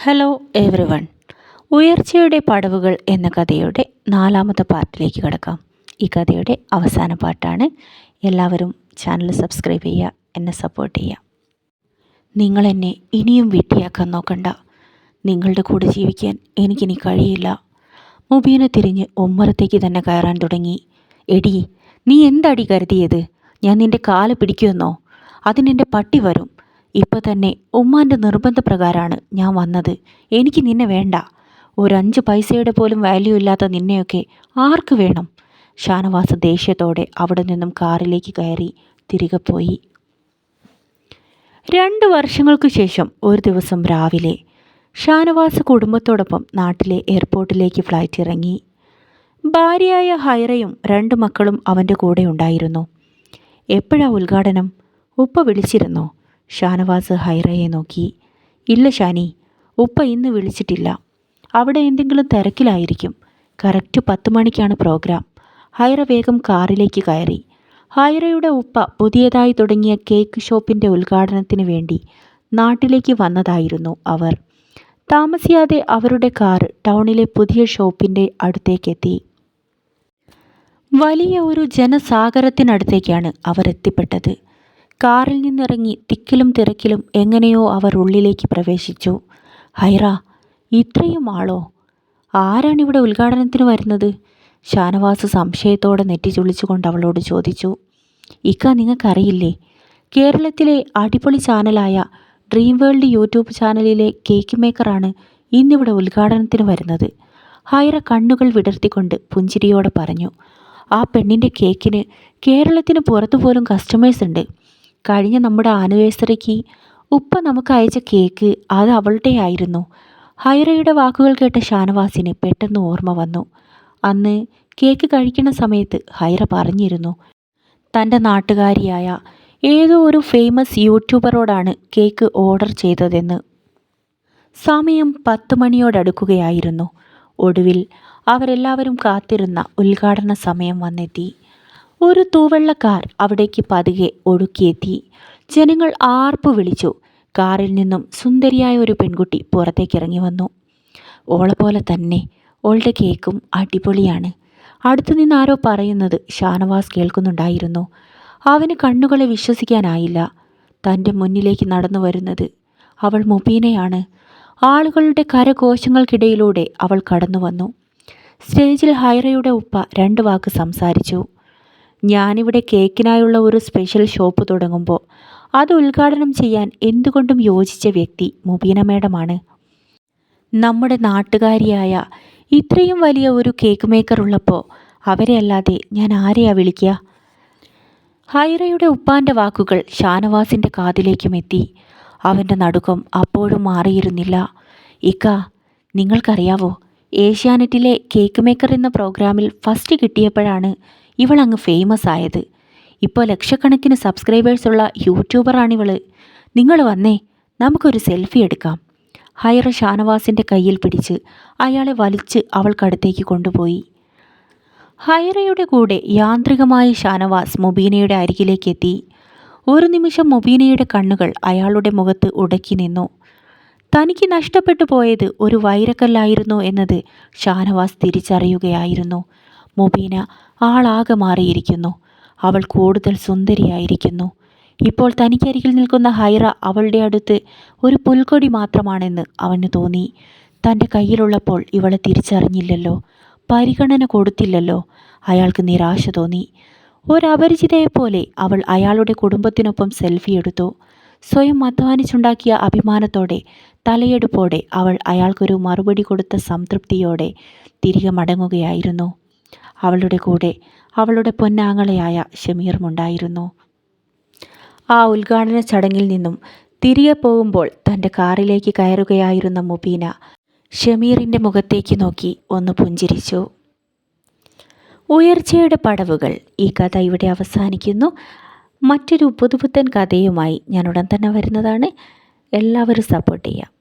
Hello every one ഉയർച്ചയുടെ പടവുകൾ എന്ന കഥയുടെ നാലാമത്തെ പാർട്ടിലേക്ക് കിടക്കാം. ഈ കഥയുടെ അവസാന പാട്ടാണ്. എല്ലാവരും ചാനൽ സബ്സ്ക്രൈബ് ചെയ്യുക എന്നെ സപ്പോർട്ട് ചെയ്യുക. നിങ്ങൾ എന്നെ ഇനിയും വിട്ടിയാക്കാൻ നോക്കണ്ട. നിങ്ങളുടെ കൂടെ ജീവിക്കാൻ എനിക്കിനി കഴിയില്ല. മുബീനെ തിരിഞ്ഞ് ഉമ്മറത്തേക്ക് തന്നെ കയറാൻ തുടങ്ങി. എടി നീ എന്താടി കരുതിയത്? ഞാൻ നിന്റെ കാൽ പിടിക്കുമെന്നോ? അതിനെന്റെ പട്ടി വരും. ഇപ്പം തന്നെ ഉമ്മാന്റെ നിർബന്ധപ്രകാരമാണ് ഞാൻ വന്നത്. എനിക്ക് നിന്നെ വേണ്ട. ഒരഞ്ച് പൈസയുടെ പോലും വാല്യൂ ഇല്ലാത്ത നിന്നെയൊക്കെ ആർക്ക് വേണം? ഷാനവാസ് ദേഷ്യത്തോടെ അവിടെ നിന്നും കാറിലേക്ക് കയറി തിരികെ പോയി. രണ്ട് വർഷങ്ങൾക്ക് ശേഷം ഒരു ദിവസം രാവിലെ ഷാനവാസ് കുടുംബത്തോടൊപ്പം നാട്ടിലെ എയർപോർട്ടിലേക്ക് ഫ്ലൈറ്റ് ഇറങ്ങി. ഭാര്യയായ ഹൈറയും രണ്ട് മക്കളും അവന്റെ കൂടെ ഉണ്ടായിരുന്നു. എപ്പോഴാ ഉദ്ഘാടനം? ഉപ്പ വിളിച്ചിരുന്നോ? ഷാനവാസ് ഹൈറയെ നോക്കി. ഇല്ല ഷാനി ഉപ്പ ഇന്ന് വിളിച്ചിട്ടില്ല. അവിടെ എന്തെങ്കിലും തിരക്കിലായിരിക്കും. കറക്റ്റ് പത്ത് മണിക്കാണ് പ്രോഗ്രാം. ഹൈറ വേഗം കാറിലേക്ക് കയറി. ഹൈറയുടെ ഉപ്പ പുതിയതായി തുടങ്ങിയ കേക്ക് ഷോപ്പിന്റെ ഉദ്ഘാടനത്തിന് വേണ്ടി നാട്ടിലേക്ക് വന്നതായിരുന്നു അവർ. താമസിയാതെ അവരുടെ കാർ ടൗണിലെ പുതിയ ഷോപ്പിന്റെ അടുത്തേക്കെത്തി. വലിയ ഒരു ജനസാഗരത്തിനടുത്തേക്കാണ് അവർ എത്തിപ്പെട്ടത്. കാറിൽ നിന്നിറങ്ങി തിക്കിലും തിരക്കിലും എങ്ങനെയോ അവർ ഉള്ളിലേക്ക് പ്രവേശിച്ചു. ഹൈറ ഇത്രയും ആളോ? ആരാണിവിടെ ഉദ്ഘാടനത്തിന് വരുന്നത്? ഷാനവാസ് സംശയത്തോടെ നെറ്റി ചുളിച്ചുകൊണ്ട് അവളോട് ചോദിച്ചു. ഇക്ക നിങ്ങൾക്കറിയില്ലേ? കേരളത്തിലെ അടിപൊളി ചാനലായ ഡ്രീം വേൾഡ് യൂട്യൂബ് ചാനലിലെ കേക്ക് മേക്കറാണ് ഇന്നിവിടെ ഉദ്ഘാടനത്തിന് വരുന്നത്. ഹൈറ കണ്ണുകൾ വിടർത്തിക്കൊണ്ട് പുഞ്ചിരിയോടെ പറഞ്ഞു. ആ പെണ്ണിന്റെ കേക്കിന് കേരളത്തിന് പുറത്തു പോലും കസ്റ്റമേഴ്സ് ഉണ്ട്. കഴിഞ്ഞ നമ്മുടെ ആനിവേഴ്സറിക്ക് ഉപ്പ നമുക്ക് അയച്ച കേക്ക് അത് അവളുടെ ആയിരുന്നു ഹൈറയുടെ വാക്കുകൾ കേട്ട ഷാനവാസിന് പെട്ടെന്ന് ഓർമ്മ വന്നു. അന്ന് കേക്ക് കഴിക്കുന്ന സമയത്ത് ഹൈറ പറഞ്ഞിരുന്നു തന്റെ നാട്ടുകാരിയായ ഏതോ ഒരു ഫേമസ് യൂട്യൂബറോടാണ് കേക്ക് ഓർഡർ ചെയ്തതെന്ന്. സമയം പത്ത് മണിയോടടുക്കുകയായിരുന്നു. ഒടുവിൽ അവരെല്ലാവരും കാത്തിരുന്ന ഉദ്ഘാടന സമയം വന്നെത്തി. ഒരു തൂവെള്ളക്കാർ അവിടേക്ക് പതുകെ ഒഴുക്കിയെത്തി. ജനങ്ങൾ ആർപ്പു വിളിച്ചു. കാറിൽ നിന്നും സുന്ദരിയായ ഒരു പെൺകുട്ടി പുറത്തേക്ക് ഇറങ്ങി വന്നു. ഓളെ പോലെ തന്നെ. ഓളുടെ കേക്കും അടിപൊളിയാണ്. അടുത്തു നിന്ന് ആരോ പറയുന്നത് ഷാനവാസ് കേൾക്കുന്നുണ്ടായിരുന്നു. അവന് കണ്ണുകളെ വിശ്വസിക്കാനായില്ല. തന്റെ മുന്നിലേക്ക് നടന്നു വരുന്നത് അവൾ മുബീനയാണ്. ആളുകളുടെ കരഘോഷങ്ങൾക്കിടയിലൂടെ അവൾ കടന്നു വന്നു. സ്റ്റേജിൽ ഹൈറയുടെ ഉപ്പ രണ്ട് വാക്ക് സംസാരിച്ചു. ഞാനിവിടെ കേക്കിനായുള്ള ഒരു സ്പെഷ്യൽ ഷോപ്പ് തുടങ്ങുമ്പോൾ അത് ഉദ്ഘാടനം ചെയ്യാൻ എന്തുകൊണ്ടും യോജിച്ച വ്യക്തി മുബീന മേഡമാണ്. നമ്മുടെ നാട്ടുകാരിയായ ഇത്രയും വലിയ ഒരു കേക്ക് മേക്കർ ഉള്ളപ്പോൾ അവരെ അല്ലാതെ ഞാൻ ആരെയാ വിളിക്കുക? ഹൈറയുടെ ഉപ്പാന്റെ വാക്കുകൾ ഷാനവാസിന്റെ കാതിലേക്കും എത്തി. അവന്റെ നടുക്കം അപ്പോഴും മാറിയിരുന്നില്ല. ഇക്ക നിങ്ങൾക്കറിയാവോ ഏഷ്യാനെറ്റിലെ കേക്ക് മേക്കർ എന്ന പ്രോഗ്രാമിൽ ഫസ്റ്റ് കിട്ടിയപ്പോഴാണ് ഇവൾ അങ്ങ് ഫേമസ് ആയത്. ഇപ്പോൾ ലക്ഷക്കണക്കിന് സബ്സ്ക്രൈബേഴ്സുള്ള യൂട്യൂബറാണിവൾ നിങ്ങൾ വന്നേ നമുക്കൊരു സെൽഫി എടുക്കാം. ഹൈറ ഷാനവാസിന്റെ കയ്യിൽ പിടിച്ച് അയാളെ വലിച്ച് അവൾക്കടുത്തേക്ക് കൊണ്ടുപോയി. ഹൈറയുടെ കൂടെ യാന്ത്രികമായ ഷാനവാസ് മുബീനയുടെ അരികിലേക്ക് എത്തി. ഒരു നിമിഷം മുബീനയുടെ കണ്ണുകൾ അയാളുടെ മുഖത്ത് ഉടക്കി നിന്നു. തനിക്ക് നഷ്ടപ്പെട്ടു പോയത് ഒരു വൈരക്കല്ലായിരുന്നു എന്നത് ഷാനവാസ് തിരിച്ചറിയുകയായിരുന്നു. മുബീന ആളാകെ മാറിയിരിക്കുന്നു. അവൾ കൂടുതൽ സുന്ദരിയായിരിക്കുന്നു. ഇപ്പോൾ തനിക്കരികിൽ നിൽക്കുന്ന ഹൈറ അവളുടെ അടുത്ത് ഒരു പുൽക്കൊടി മാത്രമാണെന്ന് അവന് തോന്നി. തന്റെ കയ്യിലുള്ളപ്പോൾ ഇവളെ തിരിച്ചറിഞ്ഞില്ലല്ലോ. പരിഗണന കൊടുത്തില്ലല്ലോ. അയാൾക്ക് നിരാശ തോന്നി. ഒരപരിചിതയെപ്പോലെ അവൾ അയാളുടെ കുടുംബത്തിനൊപ്പം സെൽഫി എടുത്തു. സ്വയം അധ്വാനിച്ചുണ്ടാക്കിയ അഭിമാനത്തോടെ തലയെടുപ്പോടെ അവൾ അയാൾക്കൊരു മറുപടി കൊടുത്ത സംതൃപ്തിയോടെ തിരികെ മടങ്ങുകയായിരുന്നു. അവളുടെ കൂടെ അവളുടെ പൊന്നാങ്ങളയായ ഷമീറുമുണ്ടായിരുന്നു ആ ഉദ്ഘാടന ചടങ്ങിൽ നിന്നും തിരികെ പോകുമ്പോൾ തന്റെ കാറിലേക്ക് കയറുകയായിരുന്ന മുബീന ഷമീറിന്റെ മുഖത്തേക്ക് നോക്കി ഒന്ന് പുഞ്ചിരിച്ചു. ഉയർച്ചയുടെ പടവുകൾ ഈ കഥ ഇവിടെ അവസാനിക്കുന്നു. മറ്റൊരു പുതുപുത്തൻ കഥയുമായി ഞാൻ ഉടൻ തന്നെ വരുന്നതാണ്. എല്ലാവരും സപ്പോർട്ട് ചെയ്യാം.